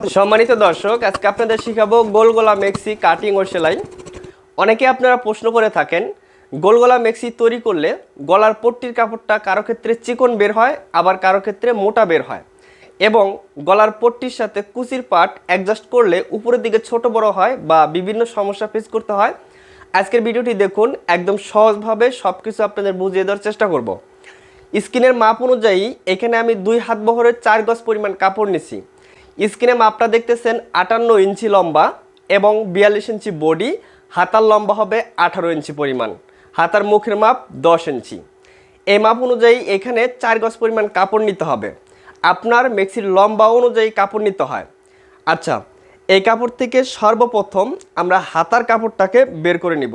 সম্মানিত দর্শক, আজকে আপনাদের শিখাবো গোলগোলা মেক্সি কাটিং ও সেলাই। অনেকে আপনারা প্রশ্ন করে থাকেন, গোলগোলা মেক্সি তৈরি করলে গলার পট্টির কাপড়টা কারও ক্ষেত্রে চিকন বের হয়, আবার কারও ক্ষেত্রে মোটা বের হয়। এবং গলার পট্টির সাথে কুচির পাট অ্যাডজাস্ট করলে উপরের দিকে ছোট বড় হয় বা বিভিন্ন সমস্যা ফেস করতে হয়। আজকের ভিডিওটি দেখুন, একদম সহজভাবে সব কিছু আপনাদের বুঝিয়ে দেওয়ার চেষ্টা করব। স্কিনের মাপ অনুযায়ী এখানে আমি দুই হাত বহরের চার গজ পরিমাণ কাপড় নিছি। স্কিনে মাপটা দেখতেছেন আটান্ন ইঞ্চি লম্বা এবং বিয়াল্লিশ ইঞ্চি বডি। হাতার লম্বা হবে আঠারো ইঞ্চি পরিমাণ। হাতার মুখের মাপ দশ ইঞ্চি। এই মাপ অনুযায়ী এখানে চার গজ পরিমাণ কাপড় নিতে হবে। আপনার মেক্সির লম্বা অনুযায়ী কাপড় নিতে হয়। আচ্ছা এই কাপড় থেকে সর্বপ্রথম আমরা হাতার কাপড়টাকে বের করে নিব।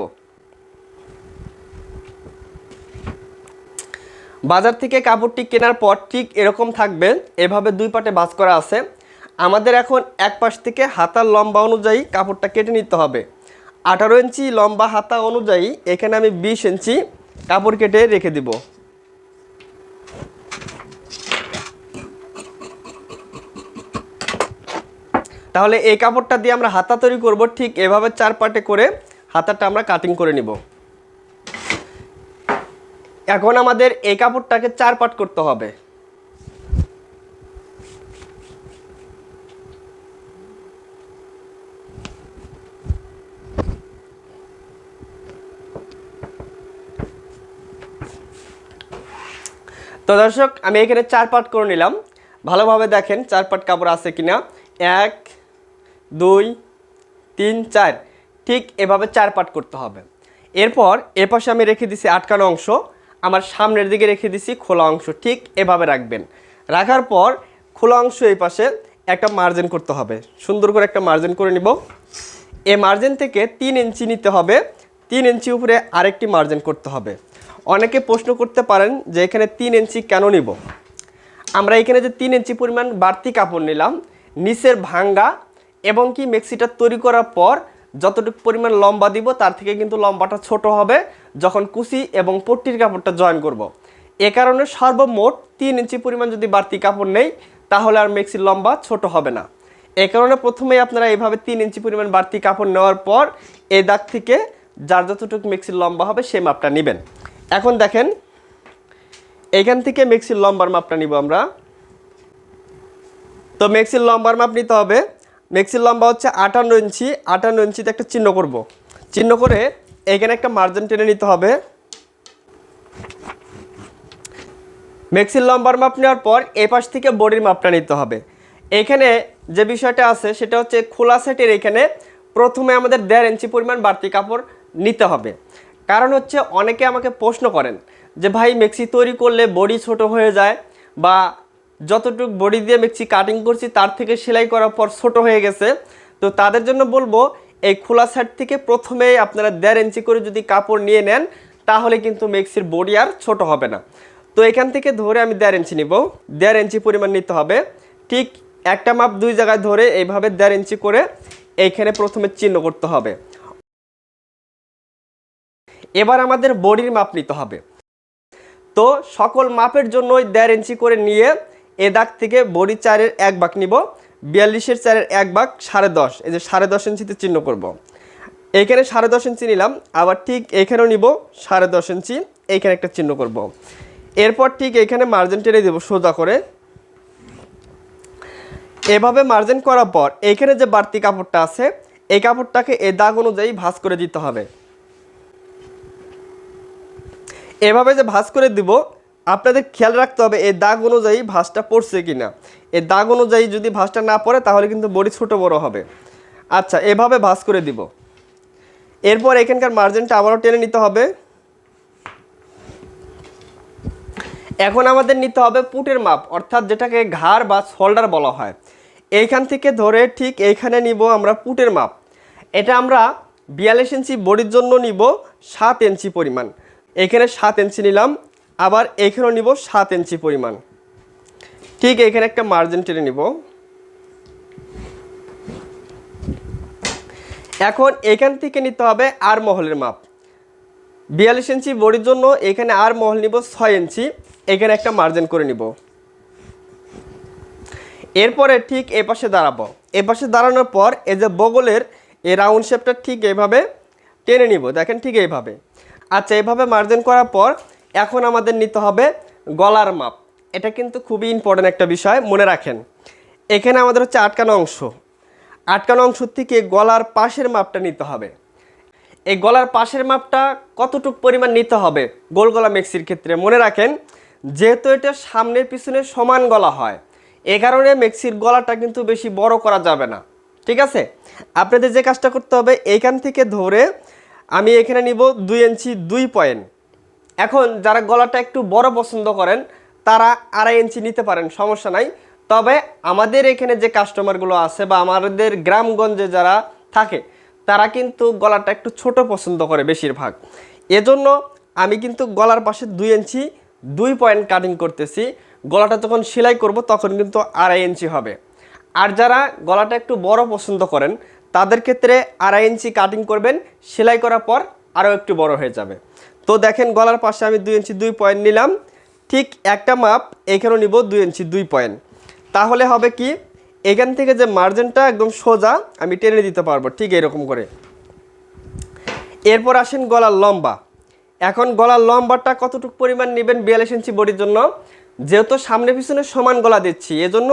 বাজার থেকে কাপড়টি কেনার পর ঠিক এরকম থাকবে। এভাবে দুই পাটে বাস করা আছে। আমাদের এখন এক পাশ থেকে হাতার লম্বা অনুযায়ী কাপড়টা কেটে নিতে হবে। আঠারো ইঞ্চি লম্বা হাতা অনুযায়ী এখানে আমি বিশ ইঞ্চি কাপড় কেটে রেখে দিব। তাহলে এই কাপড়টা দিয়ে আমরা হাতা তৈরি করব ঠিক এভাবে চার পাটে করে হাতাটা আমরা কাটিং করে নিব। এখন আমাদের এই কাপড়টাকে চার পাট করতে হবে। তো দর্শক, আমি এখানে চার পাট করে নিলাম। ভালোভাবে দেখেন চার পাট কাপড় আছে কিনা। এক, দুই, তিন, চার। ঠিক এভাবে চার পাট করতে হবে। এরপর এপাশে আমি রেখে দিছি আটকানো অংশ। আমার সামনের দিকে রেখে দিছি খোলা অংশ। ঠিক এভাবে রাখবেন। রাখার পর খোলা অংশ এই পাশে একটা মার্জিন করতে হবে। সুন্দর করে একটা মার্জিন করে নিব। এই মার্জিন থেকে তিন ইঞ্চি নিতে হবে। তিন ইঞ্চি উপরে আরেকটি মার্জিন করতে হবে। অনেকে প্রশ্ন করতে পারেন যে এখানে তিন ইঞ্চি কেন নিব? আমরা এখানে যে তিন ইঞ্চি পরিমাণ বাড়তি কাপড় নিলাম, নিচের ভাঙ্গা এবং কি মেক্সিটা তৈরি করার পর যতটুকু পরিমাণ লম্বা দিব তার থেকে কিন্তু লম্বাটা ছোট হবে যখন কুচি এবং পট্টির কাপড়টা জয়েন করব। এ কারণে সর্বমোট তিন ইঞ্চি পরিমাণ যদি বাড়তি কাপড় নেই, তাহলে আর মেক্সির লম্বা ছোট হবে না। এ কারণে প্রথমেই আপনারা এইভাবে তিন ইঞ্চি পরিমাণ বাড়তি কাপড় নেওয়ার পর এই দাগ থেকে যার যতটুকু মেক্সির লম্বা হবে সেই মাপটা নেবেন। এখন দেখেন এইখান থেকে মেক্সির লম্বার মাপটা নিব আমরা। তো মেক্সির লম্বার মাপ নিতে হবে। মেক্সির লম্বা হচ্ছে আটান্ন ইঞ্চি। আটান্ন ইঞ্চিতে একটা চিহ্ন করব। চিহ্ন করে এখানে একটা মার্জিন টেনে নিতে হবে। মেক্সির লম্বার মাপ নেওয়ার পর এ পাশ থেকে বডির মাপটা নিতে হবে। এখানে যে বিষয়টা আছে, সেটা হচ্ছে খোলা সেটের এখানে প্রথমে আমাদের দেড় ইঞ্চি পরিমাণ বাড়তি কাপড় নিতে হবে। কারণ হচ্ছে অনেকে আমাকে প্রশ্ন করেন যে ভাই মেক্সি তৈরি করলে বডি ছোট হয়ে যায় বা যতটুকু বডি দিয়ে মেক্সি কাটিং করছি তার থেকে সেলাই করার পর ছোট হয়ে গেছে। তো তাদের জন্য বলব, এই খোলা সাইড থেকে প্রথমে আপনারা দেড় ইঞ্চি করে যদি কাপড় নিয়ে নেন, তাহলে কিন্তু মেক্সির বডি আর ছোট হবে না। তো এখান থেকে ধরে আমি দেড় ইঞ্চি নিব। দেড় ইঞ্চি পরিমাণ নিতে হবে। ঠিক একটা মাপ দুই জায়গায় ধরে এইভাবে দেড় ইঞ্চি করে এইখানে প্রথমে চিহ্ন করতে হবে। এবার আমাদের বডির মাপ নিতে হবে তো সকল মাপের জন্যই দেড় ইঞ্চি করে নিয়ে এ দাগ থেকে বডি চারের এক ভাগ নিব, বিয়াল্লিশের চারের এক ভাগ সাড়ে দশ, এই যে সাড়ে দশ ইঞ্চিতে চিহ্ন করব। এইখানে সাড়ে দশ ইঞ্চি নিলাম, আবার ঠিক এখানেও নিব সাড়ে দশ ইঞ্চি এইখানে একটা চিহ্ন করব। এরপর ঠিক এখানে মার্জিন টেনে দেবো সোজা করে এভাবে মার্জিন করার পর এইখানে যে বাড়তি কাপড়টা আছে, এই কাপড়টাকে এ দাগ অনুযায়ী ভাঁজ করে দিতে হবে এভাবে যে ভাঁজ করে দিব, আপনাদের খেয়াল রাখতে হবে এই দাগ অনুযায়ী ভাঁজটা পড়ছে কি না এই দাগ অনুযায়ী যদি ভাঁজটা না পড়ে, তাহলে কিন্তু বডি ছোট বড় হবে। আচ্ছা এভাবে ভাঁজ করে দিব। এরপর এখানকার মার্জিনটা আবারও টেনে নিতে হবে। এখন আমাদের নিতে হবে পুটের মাপ, অর্থাৎ যেটাকে ঘাড় বা শোল্ডার বলা হয়। এইখান থেকে ধরে ঠিক এইখানে নিব আমরা পুটের মাপ। এটা আমরা বিয়াল্লিশ ইঞ্চি বডির জন্য নিব সাত ইঞ্চি পরিমাণ। এখানে সাত ইঞ্চি নিলাম, আবার এখানেও নিব সাত ইঞ্চি পরিমাণ। ঠিক এখানে একটা মার্জিন টেনে নিব। এখন এখান থেকে নিতে হবে আর মহলের মাপ। বিয়াল্লিশ ইঞ্চি বডির জন্য এখানে আর মহল নিব ছয় ইঞ্চি, এখানে একটা মার্জিন করে নিব। এরপরে ঠিক এ পাশে দাঁড়াবো। এ পাশে দাঁড়ানোর পর এই যে বগলের, এই রাউন্ড শেপটা ঠিক এইভাবে টেনে নিব। দেখেন ঠিক এইভাবে। আচ্ছা এইভাবে মার্জিন করার পর এখন আমাদের নিতে হবে গলার মাপ। এটা কিন্তু খুবই ইম্পর্ট্যান্ট একটা বিষয়, মনে রাখেন। এখানে আমাদের হচ্ছে আটকানো অংশ। আটকানো অংশ থেকে গলার পাশের মাপটা নিতে হবে। এই গলার পাশের মাপটা কতটুকু পরিমাণ নিতে হবে গোল গলা মেক্সির ক্ষেত্রে? মনে রাখেন, যেহেতু এটা সামনের পিছনে সমান গলা হয়, এ কারণে মেক্সির গলাটা কিন্তু বেশি বড় করা যাবে না। ঠিক আছে? আপনাদের যে কাজটা করতে হবে এইখান থেকে ধরে আমি এখানে নিব দুই ইঞ্চি, দুই পয়েন্ট। এখন যারা গলাটা একটু বড় পছন্দ করেন, তারা আড়াই ইঞ্চি নিতে পারেন, সমস্যা নাই। তবে আমাদের এখানে যে কাস্টমারগুলো আছে বা আমাদের গ্রামগঞ্জে যারা থাকে, তারা কিন্তু গলাটা একটু ছোট পছন্দ করে বেশিরভাগ। এজন্য আমি কিন্তু গলার পাশে দুই ইঞ্চি, দুই পয়েন্ট কাটিং করতেছি। গলাটা যখন সেলাই করব, তখন কিন্তু আড়াই ইঞ্চি হবে। আর যারা গলাটা একটু বড় পছন্দ করেন তাদের ক্ষেত্রে আড়াই ইঞ্চি কাটিং করবেন, সেলাই করার পর আরও একটু বড় হয়ে যাবে। তো দেখেন, গলার পাশে আমি দুই ইঞ্চি দুই পয়েন্ট নিলাম। ঠিক একটা মাপ, এখানেও নিব দুই ইঞ্চি দুই পয়েন্ট তাহলে হবে কি, এখান থেকে যে মার্জিনটা একদম সোজা, আমি টেনে দিতে পারব, ঠিক এরকম করে। এরপর আসেন গলার লম্বা। এখন গলার লম্বাটা কতটুকু পরিমাণ নেবেন বিয়াল্লিশ ইঞ্চি বডির জন্য? যেহেতু সামনে পিছনে সমান গলা দিচ্ছি, এজন্য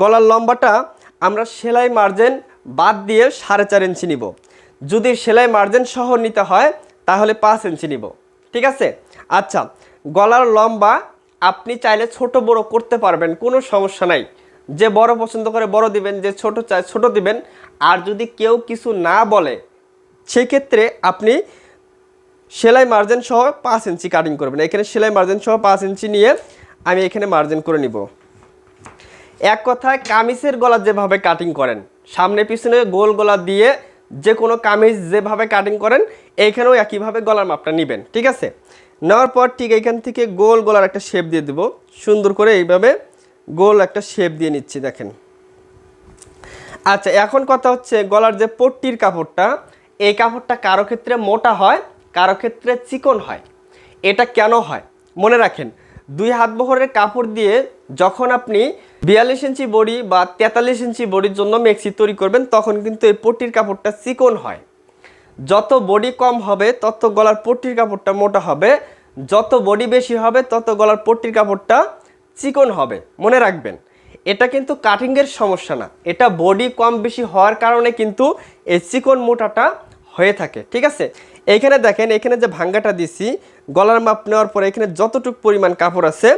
গলার লম্বাটা আমরা সেলাই মার্জিন বাদ দিয়ে সাড়ে চার ইঞ্চি নিব। যদি সেলাই মার্জিন সহ নিতে হয়, তাহলে পাঁচ ইঞ্চি নিব। ঠিক আছে? আচ্ছা গলার লম্বা আপনি চাইলে ছোট বড় করতে পারবেন, কোনো সমস্যা নাই। যে বড় পছন্দ করে বড় দিবেন, যে ছোট চাই ছোট দিবেন। আর যদি কেউ কিছু না বলে, সেক্ষেত্রে আপনি সেলাই মার্জিন সহ পাঁচ ইঞ্চি কাটিং করবেন। এখানে সেলাই মার্জিন সহ পাঁচ ইঞ্চি নিয়ে আমি এখানে মার্জিন করে নিব। এক কথায় কামিজের গলা যেভাবে কাটিং করেন সামনে পিছনে গোল গলা দিয়ে যে কোনো কামিজ যেভাবে কাটিং করেন, এইখানেও একইভাবে গলার মাপটা নেবেন, ঠিক আছে? নেওয়ার পর ঠিক এইখান থেকে গোল গলার একটা শেপ দিয়ে দেবো, সুন্দর করে এইভাবে গোল একটা শেপ দিয়ে নিচ্ছি, দেখেন। আচ্ছা এখন কথা হচ্ছে গলার যে পট্টির কাপড়টা, এই কাপড়টা কারও ক্ষেত্রে মোটা হয়, কারও ক্ষেত্রে চিকন হয়। এটা কেন হয়? মনে রাখেন, দুই হাত বহরের কাপড় দিয়ে যখন আপনি বিয়াল্লিশ ইঞ্চি বডি বা তেতাল্লিশ ইঞ্চি বডির জন্য মেক্সি তৈরি করবেন, তখন কিন্তু এই পট্টির কাপড়টা চিকন হয়। যত বডি কম হবে, তত গলার পট্টির কাপড়টা মোটা হবে। যত বডি বেশি হবে, তত গলার পট্টির কাপড়টা চিকন হবে। মনে রাখবেন, এটা কিন্তু কাটিংয়ের সমস্যা না। এটা বডি কম বেশি হওয়ার কারণে কিন্তু এই চিকন মোটাটা হয়ে থাকে, ঠিক আছে? এইখানে দেখেন এখানে যে ভাঙ্গাটা দিছি, গলার মাপ নেওয়ার পরে এখানে যতটুকু পরিমাণ কাপড় আছে,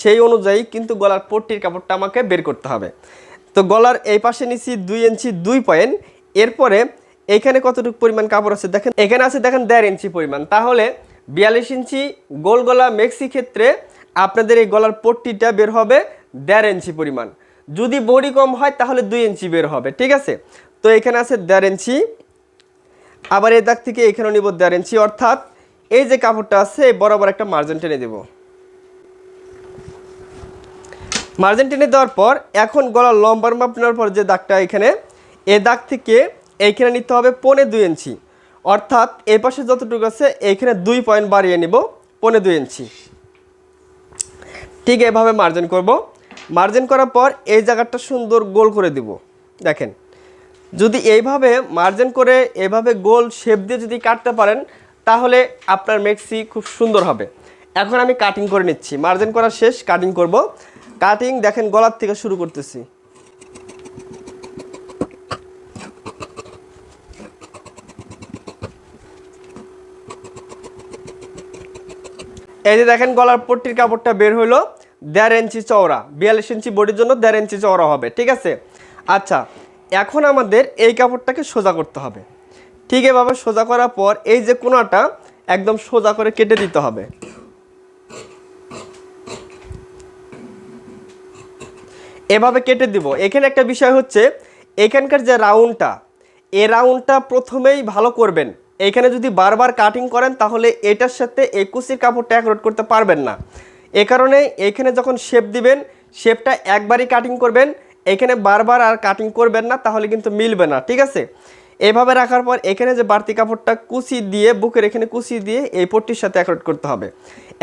সেই অনুযায়ী কিন্তু গলার পট্টির কাপড়টা আমাকে বের করতে হবে। তো গলার এই পাশে নিছি দুই ইঞ্চি, দুই পয়েন্ট। এরপরে এখানে কতটুকু পরিমাণ কাপড় আছে দেখেন, এখানে আছে দেখেন দেড় ইঞ্চি পরিমাণ। তাহলে বিয়াল্লিশ ইঞ্চি গোল গলা মেক্সি ক্ষেত্রে আপনাদের এই গলার পট্টিটা বের হবে দেড় ইঞ্চি পরিমাণ। যদি বডি কম হয়, তাহলে দুই ইঞ্চি বের হবে, ঠিক আছে? তো এখানে আছে দেড় ইঞ্চি আবার এই দাগ থেকে এখানেও নিব দেড় ইঞ্চি, অর্থাৎ এই যে কাপড়টা আছে বরাবর একটা মার্জিন টেনে দেব। মার্জিন টেনে দেওয়ার পর এখন গলার লম্বার মাপ নেওয়ার পর যে দাগটা এখানে এ দাগ থেকে এইখানে নিতে হবে পনে দুই ইঞ্চি। অর্থাৎ এই পাশে যতটুকু আছে, এইখানে দুই পয়েন্ট বাড়িয়ে নিব পনে দুই ইঞ্চি। ঠিক এভাবে মার্জিন করব। মার্জিন করার পর এই জায়গাটা সুন্দর গোল করে দিব। দেখেন যদি এইভাবে মার্জিন করে এভাবে গোল শেপ দিয়ে যদি কাটতে পারেন, তাহলে আপনার মেক্সি খুব সুন্দর হবে। এখন আমি কাটিং করে নিচ্ছি। মার্জিন করা শেষ কাটিং করব। কাটিং দেখেন গলার থেকে শুরু করতেছি। এই যে দেখেন গলার পট্টির কাপড়টা বের হলো। দেড় ইঞ্চি চওড়া, বিয়াল্লিশ ইঞ্চি বডির জন্য দেড় ইঞ্চি চওড়া হবে, ঠিক আছে? আচ্ছা এখন আমাদের এই কাপড়টাকে সোজা করতে হবে। ঠিক এভাবে সোজা করার পর এই যে কোনাটা একদম সোজা করে কেটে দিতে হবে। এভাবে কেটে দিব। এখানে একটা বিষয় হচ্ছে, এখানকার যে রাউন্ডটা, এ রাউন্ডটা প্রথমেই ভালো করবেন। এখানে যদি বারবার কাটিং করেন তাহলে এটার সাথে এই কুচির কাপড়টা একরোট করতে পারবেন না। এ কারণে এখানে যখন শেপ দিবেন, শেপটা একবারই কাটিং করবেন এখানে বারবার আর কাটিং করবেন না, তাহলে কিন্তু মিলবে না, ঠিক আছে? এভাবে রাখার পর এখানে যে বাড়তি কাপড়টা কুচি দিয়ে, বুকের এখানে কুচি দিয়ে এই পট্টির সাথে একরোট করতে হবে।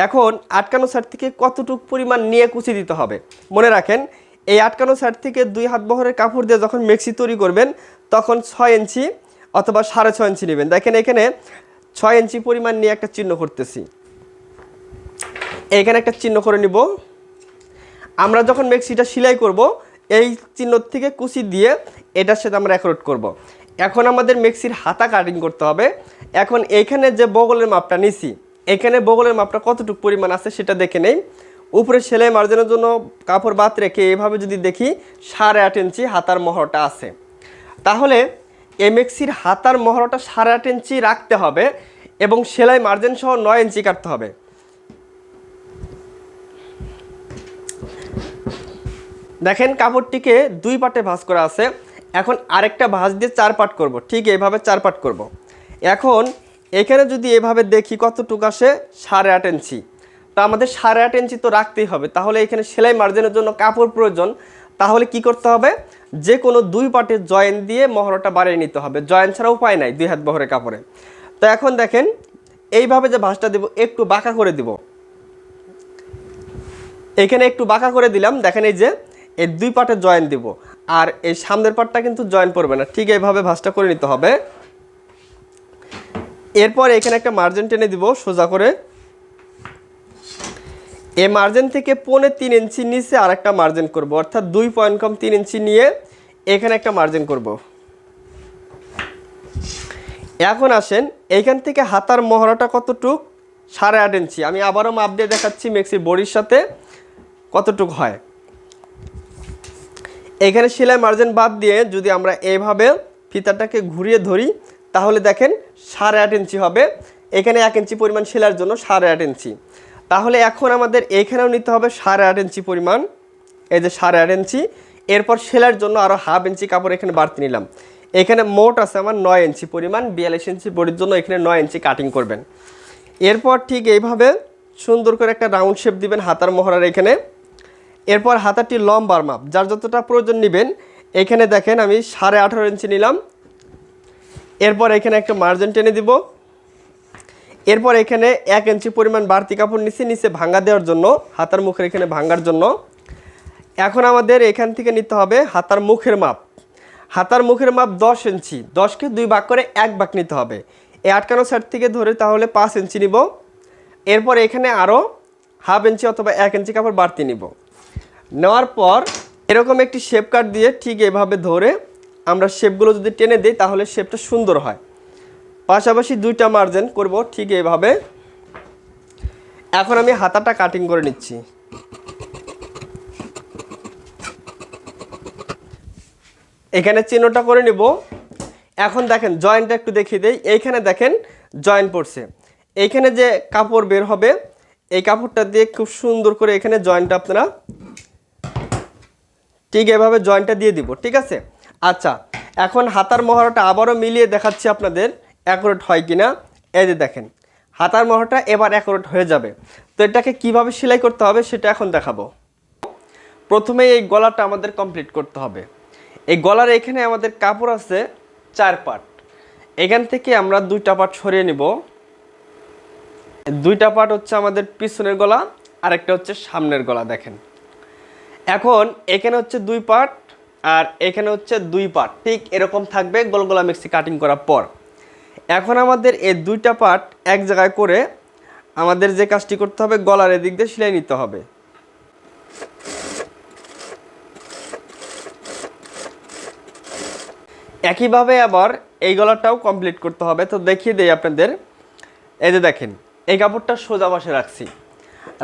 এখন আটকানো সাইড থেকে কতটুকু পরিমাণ নিয়ে কুচি দিতে হবে? মনে রাখেন, এই আটকানো সাইড থেকে দুই হাত বহরের কাপড় দিয়ে যখন মেক্সি তৈরি করবেন, তখন ছয় ইঞ্চি অথবা সাড়ে ছয় ইঞ্চি নেবেন। দেখেন এখানে ছয় ইঞ্চি পরিমাণ নিয়ে একটা চিহ্ন করতেছি। এখানে একটা চিহ্ন করে নিব। আমরা যখন মেক্সিটা সেলাই করব এই চিহ্ন থেকে কুচি দিয়ে এটার সাথে আমরা অ্যাকোরেট করব। এখন আমাদের মেক্সির হাতা কাটিং করতে হবে। এখন এইখানে যে বগলের মাপটা নিছি, এখানে বগলের মাপটা কতটুকু পরিমাণ আছে সেটা দেখে নেই। উপরে সেলাই মার্জানের জন্য কাপড় বাদ রেখে এভাবে যদি দেখি, সাড়ে আট ইঞ্চি হাতার মহরটা আছে। তাহলে এমএক্সির হাতার মহরটা সাড়ে আট ইঞ্চি রাখতে হবে এবং সেলাই মার্জিন সহ নয় ইঞ্চি কাটতে হবে। দেখেন, কাপড়টিকে দুই পাটে ভাঁজ করা আছে। এখন আরেকটা ভাঁজ দিয়ে চার পাট করব। ঠিক এইভাবে চার পাট করব। এখন এখানে যদি এভাবে দেখি কতটুকু আসে, সাড়ে আট ইঞ্চি। তো আমাদের সাড়ে আট ইঞ্চি তো রাখতেই হবে। তাহলে এখানে সেলাই মার্জিনের জন্য কাপড় প্রয়োজন। তাহলে কি করতে হবে? যে কোনো দুই পাটে জয়েন দিয়ে মহরটা বাড়িয়ে নিতে হবে। জয়েন ছাড়া উপায় নাই দুই হাত বহরের কাপড়ে। তো এখন দেখেন, এইভাবে যে ভাঁজটা দেব, একটু বাঁকা করে দিব। এখানে একটু বাঁকা করে দিলাম। দেখেন এই যে এই দুই পাটে জয়েন দিব। আর এই সামনের পাটটা কিন্তু জয়েন পড়বে না। ঠিক এইভাবে ভাঁজটা করে নিতে হবে। এরপর এখানে একটা মার্জিন টেনে দিব সোজা করে। এই মার্জিন থেকে পৌনে তিন ইঞ্চি নিচে আর একটা মার্জিন করব। অর্থাৎ দুই পয়েন্ট কম তিন ইঞ্চি নিয়ে এখানে একটা মার্জিন করব। এখন আসেন, এইখান থেকে হাতার মহড়াটা কতটুক? সাড়ে আট ইঞ্চি। আমি আবারও মাপ দিয়ে দেখাচ্ছি মেক্সির বডির সাথে কতটুক হয়। এখানে সেলাই মার্জিন বাদ দিয়ে যদি আমরা এইভাবে ফিতাটাকে ঘুরিয়ে ধরি, তাহলে দেখেন সাড়ে আট ইঞ্চি হবে। এখানে এক ইঞ্চি পরিমাণ সেলার জন্য সাড়ে আট ইঞ্চি। তাহলে এখন আমাদের এইখানেও নিতে হবে সাড়ে আট ইঞ্চি পরিমাণ। এই যে সাড়ে আট ইঞ্চি। এরপর সেলার জন্য আরও হাফ ইঞ্চি কাপড় এখানে বাড়তি নিলাম। এখানে মোট আছে আমার নয় ইঞ্চি পরিমাণ, বিয়াল্লিশ ইঞ্চি বডির জন্য এখানে নয় ইঞ্চি কাটিং করবেন। এরপর ঠিক এইভাবে সুন্দর করে একটা রাউন্ড শেপ দিবেন হাতার মোহরার এখানে। এরপর হাতাটি লম্বার মাপ, যার যতটা প্রয়োজন নেবেন, এখানে দেখেন আমি সাড়ে আঠারো ইঞ্চি নিলাম। এরপর এখানে একটা মার্জিন টেনে দিব। এরপর এখানে এক ইঞ্চি পরিমাণ বাড়তি কাপড় নিচে নিচে ভাঙ্গা দেওয়ার জন্য, হাতার মুখের এখানে ভাঙ্গার জন্য। এখন আমাদের এখান থেকে নিতে হবে হাতার মুখের মাপ। হাতার মুখের মাপ দশ ইঞ্চি, দশকে দুই ভাগ করে এক ভাগ নিতে হবে। এই আটকানো সাইড থেকে ধরে তাহলে পাঁচ ইঞ্চি নিব। এরপর এখানে আরও হাফ ইঞ্চি অথবা এক ইঞ্চি কাপড় বাড়তি নিব। নেওয়ার পর এরকম একটি শেপ কাট দিয়ে ঠিক এভাবে ধরে আমরা শেপগুলো যদি টেনে দিই, তাহলে শেপটা সুন্দর হয়। পাশাপাশি দুইটা মার্জিন করব, ঠিক এইভাবে এখন আমি হাতাটা কাটিং করে নিচ্ছি। এখানে চিহ্নটা করে নিব। এখন দেখেন জয়েন্টটা একটু দেখিয়ে দেই। এইখানে দেখেন জয়েন্ট পড়ছে। এইখানে যে কাপড় বের হবে, এই কাপড়টা দিয়ে খুব সুন্দর করে এখানে জয়েন্টটা আপনারা ঠিক এভাবে জয়েন্টটা দিয়ে দিব, ঠিক আছে? আচ্ছা এখন হাতার মহড়াটা আবারও মিলিয়ে দেখাচ্ছি আপনাদের অ্যাকুরেট হয় কিনা। এই যে দেখেন, হাতার মহড়াটা এবার অ্যাকুরেট হয়ে যাবে। তো এটাকে কীভাবে সেলাই করতে হবে সেটা এখন দেখাবো। প্রথমে এই গলাটা আমাদের কমপ্লিট করতে হবে। এই গলার এখানে আমাদের কাপড় আছে চার পার্ট এখান থেকে আমরা দুইটা পার্ট সরিয়ে নিব। দুইটা পার্ট হচ্ছে আমাদের পিছনের গলা, আরেকটা হচ্ছে সামনের গলা, দেখেন। এখন এখানে হচ্ছে দুই পার্ট আর এখানে হচ্ছে দুই পার্ট ঠিক এরকম থাকবে গোলগোলা মিক্সি কাটিং করার পর। এখন আমাদের এই দুইটা পার্ট এক জায়গায় করে আমাদের যে কাজটি করতে হবে, গলার এদিক দিয়ে সেলাই নিতে হবে। একইভাবে আবার এই গলাটাও কমপ্লিট করতে হবে। তো দেখিয়ে দেই আপনাদের। এই যে দেখেন, এই কাপড়টা সোজা পাশে রাখছি।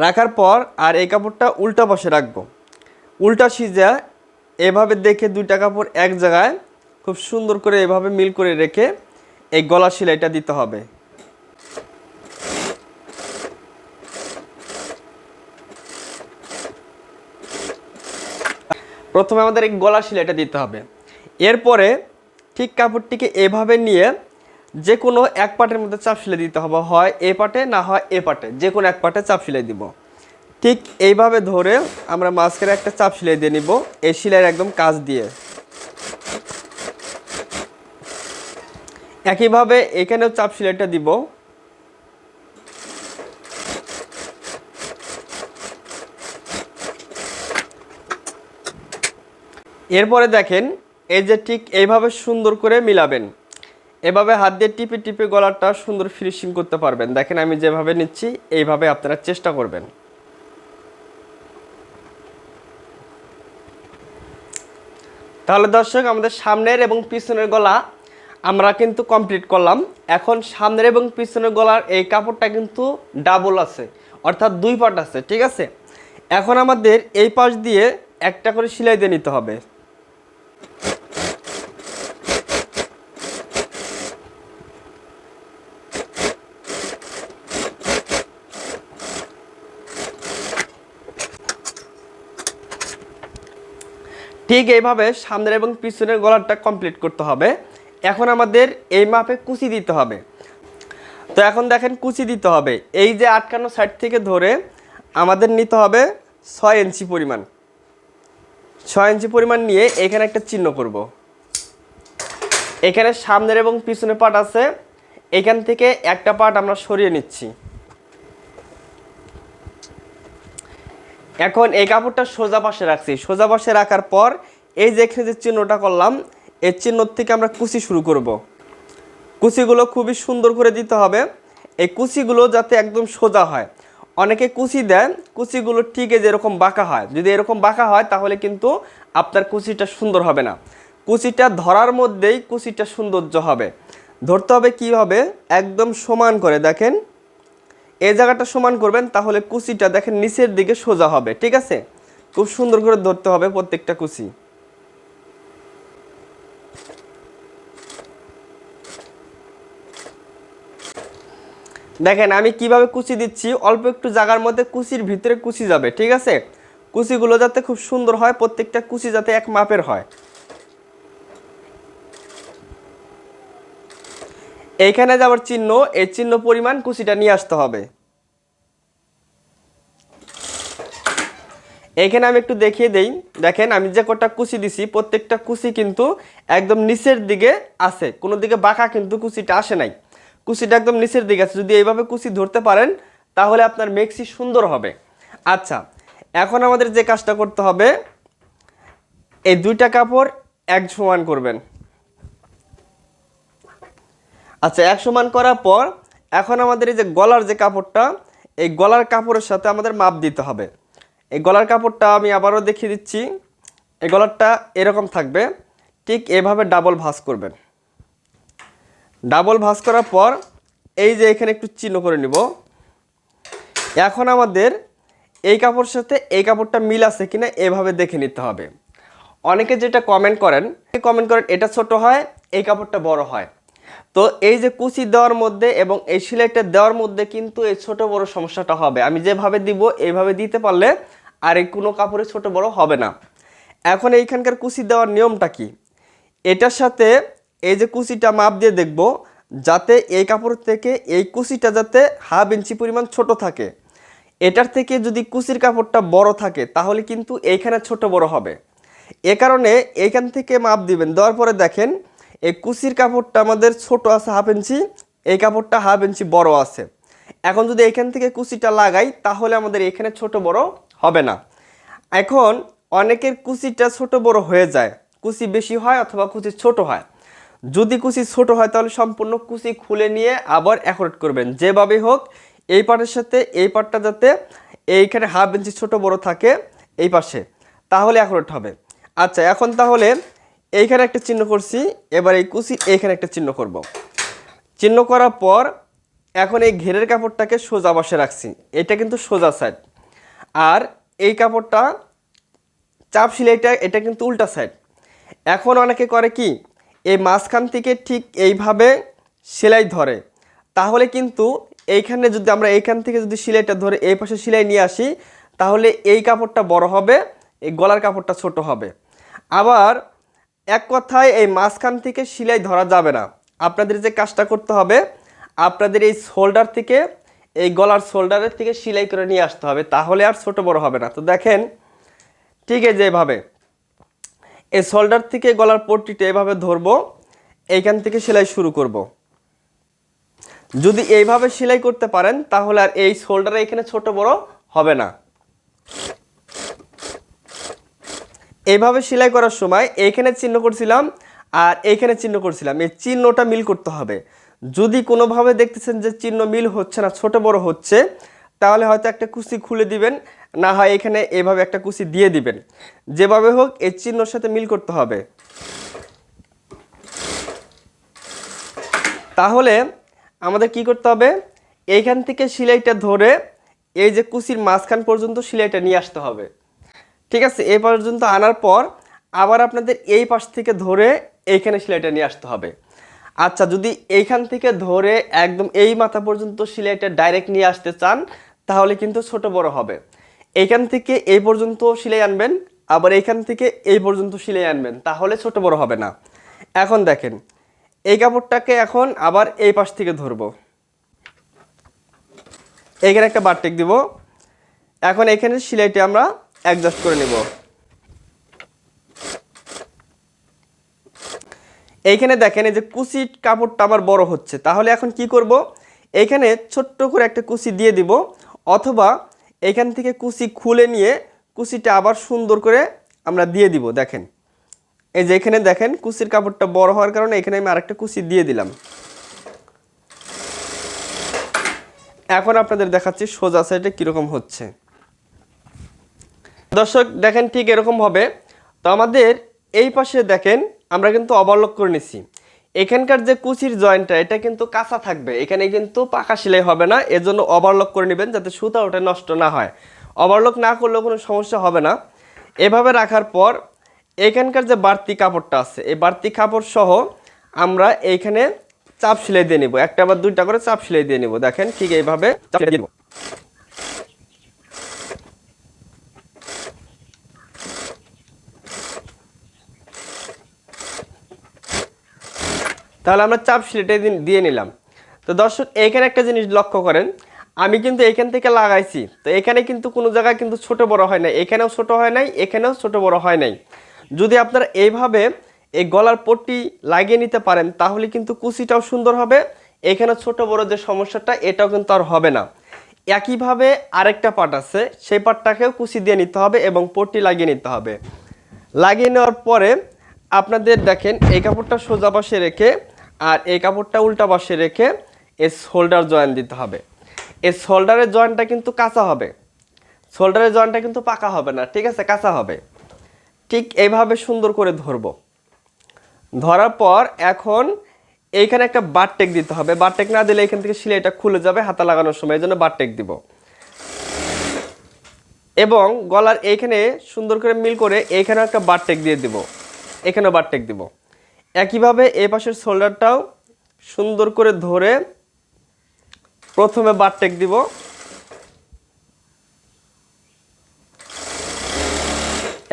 রাখার পর আর এই কাপড়টা উল্টা পাশে রাখব। উল্টা সিজা, এভাবে দেখে দুইটা কাপড় এক জায়গায় খুব সুন্দর করে এভাবে মিল করে রেখে এই গলা সেলাইটা দিতে হবে। প্রথমে আমাদের এই গলা সেলাইটা দিতে হবে। এরপরে ঠিক কাপড়টিকে এভাবে নিয়ে যে কোনো এক পাটের মধ্যে চাপ সেলাই দিতে হবে, হয় এ পাটে না হয় এ পাটে যে কোনো এক পাটে চাপ সেলাই দিব। ঠিক এইভাবে ধরে আমরা মাঝখানে একটা চাপ সেলাই দিয়ে নিব, এই সেলাইয়ের একদম কাজ দিয়ে। একইভাবে এখানেও চাপ সেলাইটা দিব। এরপরে দেখেন, এই যে ঠিক এইভাবে সুন্দর করে মিলাবেন। এভাবে হাত দিয়ে টিপে টিপে গলাটা সুন্দর ফিনিশিং করতে পারবেন। দেখেন আমি যেভাবে নিচ্ছি, এইভাবে আপনারা চেষ্টা করবেন। তাহলে দর্শক, আমাদের সামনের এবং পিছনের গলা আমরা কিন্তু কমপ্লিট করলাম। এখন সামনের এবং পিছনের গলার এই কাপড়টা কিন্তু ডাবল আছে, অর্থাৎ দুই পাট আছে, ঠিক আছে? এখন আমাদের এই পাশ দিয়ে একটা করে সেলাই দিয়ে নিতে হবে। ঠিক এইভাবে সামনের এবং পিছনের গলারটা কমপ্লিট করতে হবে। এখন আমাদের এই মাপে কুচি দিতে হবে। তো এখন দেখেন কুচি দিতে হবে। এই যে আটকানো সাইড থেকে ধরে আমাদের নিতে হবে ছয় ইঞ্চি পরিমাণ। ছয় ইঞ্চি পরিমাণ নিয়ে এখানে একটা চিহ্ন করব। এখানে সামনের এবং পিছনের পাট আছে। এখান থেকে একটা পাট আমরা সরিয়ে নিচ্ছি। এখন এই কাপড়টা সোজা পাশে রাখছি। সোজা পাশে রাখার পর এই যে এখানে যে চিহ্নটা করলাম, এই চিহ্ন থেকে আমরা কুচি শুরু করব। কুচিগুলো খুবই সুন্দর করে দিতে হবে। এই কুচিগুলো যাতে একদম সোজা হয়। অনেকে কুচি দেয়, কুচিগুলো ঠিক এই যে এরকম বাঁকা হয়। যদি এরকম বাঁকা হয়, তাহলে কিন্তু আপনার কুচিটা সুন্দর হবে না। কুচিটা ধরার মধ্যেই কুচিটা সৌন্দর্য হবে। ধরতে হবে কী হবে? একদম সমান করে দেখেন। এই জায়গাটা সমান করবেন, তাহলে কুচিটা দেখেন নিচের দিকে সোজা হবে, ঠিক আছে? খুব সুন্দর করে ধরতে হবে প্রত্যেকটা কুচি। দেখেন, আমি কীভাবে কুচি দিচ্ছি? অল্প একটু জায়গার মধ্যে কুচির ভিতরে কুচি যাবে, ঠিক আছে? কুচিগুলো যাতে খুব সুন্দর হয়, প্রত্যেকটা কুচি যাতে এক মাপের হয়। এইখানে যাওয়ার চিহ্ন, এই চিহ্ন পরিমাণ কুচিটা নিয়ে আসতে হবে। এইখানে আমি একটু দেখিয়ে দেই। দেখেন, আমি যে কটা কুচি দিছি, প্রত্যেকটা কুচি কিন্তু একদম নিচের দিকে আছে। কোনো দিকে বাঁকা কিন্তু কুচিটা আসে নাই। কুচিটা একদম নিচের দিকে আছে। যদি এইভাবে কুচি ধরতে পারেন, তাহলে আপনার মেক্সি সুন্দর হবে। আচ্ছা এখন আমাদের যে কাজটা করতে হবে, এই দুইটা কাপড় এক সমান করবেন। আচ্ছা এক সমান করার পর এখন আমাদের এই যে গলার যে কাপড়টা, এই গলার কাপড়ের সাথে আমাদের মাপ দিতে হবে। এই গলার কাপড়টা আমি আবারও দেখিয়ে দিচ্ছি। এই গলারটা এরকম থাকবে। ঠিক এভাবে ডাবল ভাঁজ করবেন। ডাবল ভাঁজ করার পর এই যে এখানে একটু চিহ্ন করে নিব। এখন আমাদের এই কাপড়ের সাথে এই কাপড়টা মিল আছে কিনা এভাবে দেখে নিতে হবে। অনেকে যেটা কমেন্ট করেন কমেন্ট করেন, এটা ছোট হয়, এই কাপড়টা বড় হয়। তো এই যে কুচি দেওয়ার মধ্যে এবং এই সিলাইটা দেওয়ার মধ্যে কিন্তু এই ছোট বড় সমস্যাটা হবে। আমি যেভাবে দিব, এইভাবে দিতে পারলে আর এই কোনো কাপড়ে ছোট বড় হবে না। এখন এইখানকার কুচি দেওয়ার নিয়মটা কি? এটার সাথে এই যে কুচিটা মাপ দিয়ে দেখব, যাতে এই কাপড় থেকে এই কুচিটা যাতে হাফ ইঞ্চি পরিমাণ ছোট থাকে। এটার থেকে যদি কুচির কাপড়টা বড় থাকে, তাহলে কিন্তু এইখানে ছোট বড় হবে। এ কারণে এইখান থেকে মাপ দিবেন। দেওয়ার পরে দেখেন এই কুচির কাপড়টা আমাদের ছোট আছে হাফ ইঞ্চি, এই কাপড়টা হাফ ইঞ্চি বড় আছে। এখন যদি এখান থেকে কুচিটা লাগাই, তাহলে আমাদের এখানে ছোট বড় হবে না। এখন অনেকের কুচিটা ছোট বড় হয়ে যায়। কুচি বেশি হয় অথবা কুচি ছোট হয়। যদি কুচি ছোট হয়, তাহলে সম্পূর্ণ কুচি খুলে নিয়ে আবার অ্যাকোরেট করবেন। যেভাবে হোক, এই পাটের সাথে, এই পাটটা যাতে এইখানে হাফ ইঞ্চি ছোট বড় থাকে, এই পাশে, তাহলে অ্যাকোরেট হবে। আচ্ছা এখন তাহলে এইখানে একটা চিহ্ন করছি, এবার এই কুচি এইখানে একটা চিহ্ন করব। চিহ্ন করার পর এখন এই ঘেরের কাপড়টাকে সোজা বসে রাখছি, এটা কিন্তু সোজা সাইড আর এই কাপড়টা, চাপ সিলাইটা, এটা কিন্তু উল্টা সাইড এখন অনেকে করে কি, এই মাঝখান থেকে ঠিক এইভাবে সেলাই ধরে। তাহলে কিন্তু এইখানে যদি আমরা এইখান থেকে যদি সেলাইটা ধরে এই পাশে সেলাই নিয়ে আসি, তাহলে এই কাপড়টা বড় হবে, এই গলার কাপড়টা ছোট হবে। আবার এক কথায় এই মাঝখান থেকে সেলাই ধরা যাবে না। আপনাদের যে কাজটা করতে হবে, আপনাদের এই শোল্ডার থেকে, এই গলার শোল্ডারের থেকে সেলাই করে নিয়ে আসতে হবে, তাহলে আর ছোট বড় হবে না। তো দেখেন, ঠিক আছে এভাবে। এই শোল্ডার থেকে গলার পট্টিটা এভাবে ধরবো, এইখান থেকে সেলাই শুরু করব। যদি এইভাবে সেলাই করতে পারেন, তাহলে আর এই শোল্ডারে এখানে ছোট বড় হবে না। এইভাবে সেলাই করার সময় এইখানে চিহ্ন করছিলাম আর এইখানে চিহ্ন করছিলাম। এই চিহ্নটা মিল করতে হবে। যদি কোনোভাবে দেখতেছেন যে চিহ্ন মিল হচ্ছে না, ছোট বড় হচ্ছে, তাহলে হয়তো একটা কুচি খুলে দিবেন, না হয় এখানে এভাবে একটা কুচি দিয়ে দিবেন। যেভাবে হোক, এই চিহ্নর সাথে মিল করতে হবে। তাহলে আমাদের কি করতে হবে? এইখান থেকে সেলাইটা ধরে এই যে কুচির মাঝখান পর্যন্ত সেলাইটা নিয়ে আসতে হবে। ঠিক আছে এই পর্যন্ত আনার পর আবার আপনাদের এই পাশ থেকে ধরে এইখানে সেলাইটা নিয়ে আসতে হবে। আচ্ছা যদি এইখান থেকে ধরে একদম এই মাথা পর্যন্ত সেলাইটা ডাইরেক্ট নিয়ে আসতে চান, তাহলে কিন্তু ছোট বড় হবে। এইখান থেকে এই পর্যন্ত সেলাই আনবেন, আবার এইখান থেকে এই পর্যন্ত সেলাই আনবেন, তাহলে ছোট বড় হবে না। এখন দেখেন, এই কাপড়টাকে এখন আবার এই পাশ থেকে ধরবো। এখানে একটা বারটেক দিব। এখন এখানে সেলাইটি আমরা অ্যাডজাস্ট করে নেব। এইখানে দেখেন এই যে কুচি কাপড়টা আমার বড় হচ্ছে। তাহলে এখন কি করব? এইখানে ছোট্ট করে একটা কুচি দিয়ে দিব, অথবা এইখান থেকে কুচি খুলে নিয়ে কুচিটা আবার সুন্দর করে আমরা দিয়ে দিব, দেখেন। এই যে এখানে দেখেন কুচির কাপড়টা বড় হওয়ার কারণে এখানে আমি আরেকটা কুচি দিয়ে দিলাম। এখন আপনাদের দেখাচ্ছি সোজা সাইডে কীরকম হচ্ছে। দর্শক, দেখেন ঠিক এরকম হবে। তো আমাদের এই পাশে দেখেন, আমরা কিন্তু ওভারলক করে নিছি। এখানকার যে কুচির জয়েন্টটা, এটা কিন্তু কাঁচা থাকবে। এখানে কিন্তু পাকা সেলাই হবে না, এজন্য ওভারলক করে নেবেন যাতে সুতা ওটা নষ্ট না হয়। ওভারলক না করলেও কোনো সমস্যা হবে না। এভাবে রাখার পর এখানকার যে বাড়তি কাপড়টা আছে, এই বাড়তি কাপড় সহ আমরা এইখানে চাপ সেলাই দিয়ে নিব। একটা বা দুইটা করে চাপ সেলাই দিয়ে নিব। দেখেন ঠিক এইভাবে চাপ দিয়ে নিব। তাহলে আমরা চাপ সিলেটে দিয়ে নিলাম। তো দর্শক এইখানে একটা জিনিস লক্ষ্য করেন। আমি কিন্তু এখান থেকে লাগাইছি। তো এখানে কিন্তু কোনো জায়গায় কিন্তু ছোট বড় হয় নাই। এখানেও ছোট হয় নাই, এখানেও ছোট বড় হয় নাই। যদি আপনারা এইভাবে এই গলার পট্টি লাগিয়ে নিতে পারেন, তাহলে কিন্তু কুচিটাও সুন্দর হবে। এখানে ছোট বড় যে সমস্যাটা, এটাও কিন্তু আর হবে না। একইভাবে আরেকটা পাট আছে, সেই পাটটাকেও কুচি দিয়ে নিতে হবে এবং পট্টি লাগিয়ে নিতে হবে। লাগিয়ে নেওয়ার পরে আপনাদের দেখেন, এই কাপড়টা সোজা পাশে রেখে আর এই কাপড়টা উল্টা পাশে রেখে এই শোল্ডার জয়েন দিতে হবে। এই শোল্ডারের জয়েন্টটা কিন্তু কাঁচা হবে। শোল্ডারের জয়েন্টটা কিন্তু পাকা হবে না, ঠিক আছে? কাঁচা হবে। ঠিক এইভাবে সুন্দর করে ধরবো। ধরার পর এখন এইখানে একটা বারটেক দিতে হবে। বারটেক না দিলে এখান থেকে সিলাইটা খুলে যাবে হাতা লাগানোর সময়। এই জন্য বারটেক দিব। এবং গলার এইখানে সুন্দর করে মিল করে এইখানে একটা বারটেক দিয়ে দিব। এখানেও বারটেক দিব। একইভাবে এই পাশের শোল্ডারটাও সুন্দর করে ধরে প্রথমে বারটেক দিব।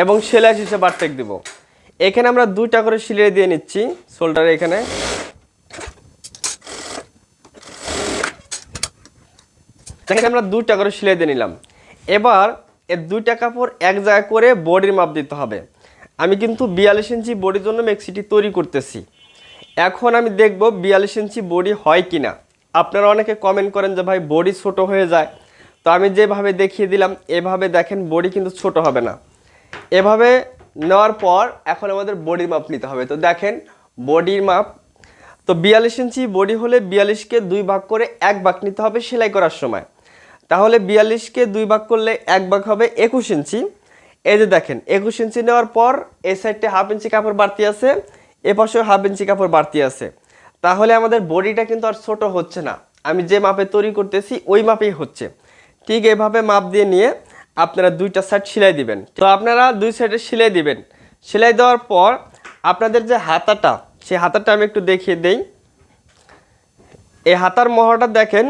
এবং সেলাই শেষে বারটেক দিব। এখানে আমরা দুইটা করে সিলাই দিয়ে নিচ্ছি শোল্ডারে এখানে। এখানে আমরা দুইটা করে সেলাই দিয়ে নিলাম। এবার এর দুইটা কাপড় এক জায়গায় করে বডির মাপ দিতে হবে। আমি কিন্তু বিয়াল্লিশ ইঞ্চি বডির জন্য মেক্সিটি তৈরি করতেছি। এখন আমি দেখব বিয়াল্লিশ ইঞ্চি বডি হয় কি না আপনারা অনেকে কমেন্ট করেন যে ভাই, বডি ছোট হয়ে যায়। তো আমি যেভাবে দেখিয়ে দিলাম, এভাবে দেখেন বডি কিন্তু ছোট হবে না। এভাবে নেওয়ার পর এখন আমাদের বডির মাপ নিতে হবে। তো দেখেন, বডির মাপ। তো বিয়াল্লিশ ইঞ্চি বডি হলে বিয়াল্লিশকে দুই ভাগ করে এক ভাগ নিতে হবে সেলাই করার সময়। তাহলে বিয়াল্লিশকে দুই ভাগ করলে এক ভাগ হবে একুশ ইঞ্চি। এই যে দেখেন, একুশ ইঞ্চি নেওয়ার পর এই সাইডে হাফ ইঞ্চি কাপড় বাড়তি আছে, এ পাশেও হাফ ইঞ্চি কাপড় বাড়তি আছে। তাহলে আমাদের বডিটা কিন্তু আর ছোট হচ্ছে না। আমি যে মাপে তৈরি করতেছি, ওই মাপেই হচ্ছে। ঠিক এভাবে মাপ দিয়ে নিয়ে আপনারা দুইটা সাইড সেলাই দিবেন। তো আপনারা দুই সাইডে সেলাই দিবেন। সেলাই দেওয়ার পর আপনাদের যে হাতাটা, সেই হাতাটা আমি একটু দেখিয়ে দেই। এই হাতার মহড়াটা দেখেন,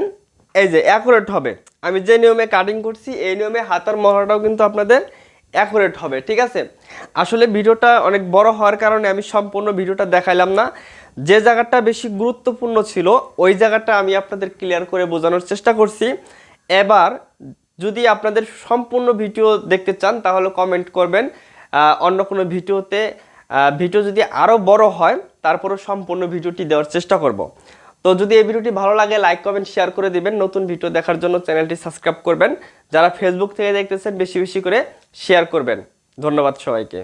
এই যে অ্যাকুরেট হবে। আমি যে নিয়মে কাটিং করছি, এই নিয়মে হাতার মহড়াটাও কিন্তু আপনাদের অ্যাকুরেট হবে, ঠিক আছে? আসলে ভিডিওটা অনেক বড় হওয়ার কারণে আমি সম্পূর্ণ ভিডিওটা দেখাইলাম না। যে জায়গাটা বেশি গুরুত্বপূর্ণ ছিল, ওই জায়গাটা আমি আপনাদের ক্লিয়ার করে বোঝানোর চেষ্টা করছি। এবার, যদি আপনাদের সম্পূর্ণ ভিডিও দেখতে চান, তাহলে কমেন্ট করবেন। অন্য কোনো ভিডিওতে ভিডিও যদি আরও বড় হয়, তারপরও সম্পূর্ণ ভিডিওটি দেওয়ার চেষ্টা করব। তো যদি এই ভিডিওটি ভালো লাগে লাইক কমেন্ট শেয়ার করে দিবেন। নতুন ভিডিও দেখার জন্য চ্যানেলটি সাবস্ক্রাইব করবেন। যারা ফেসবুক থেকে দেখতেছেন, বেশি বেশি করে শেয়ার করবেন। ধন্যবাদ সবাইকে।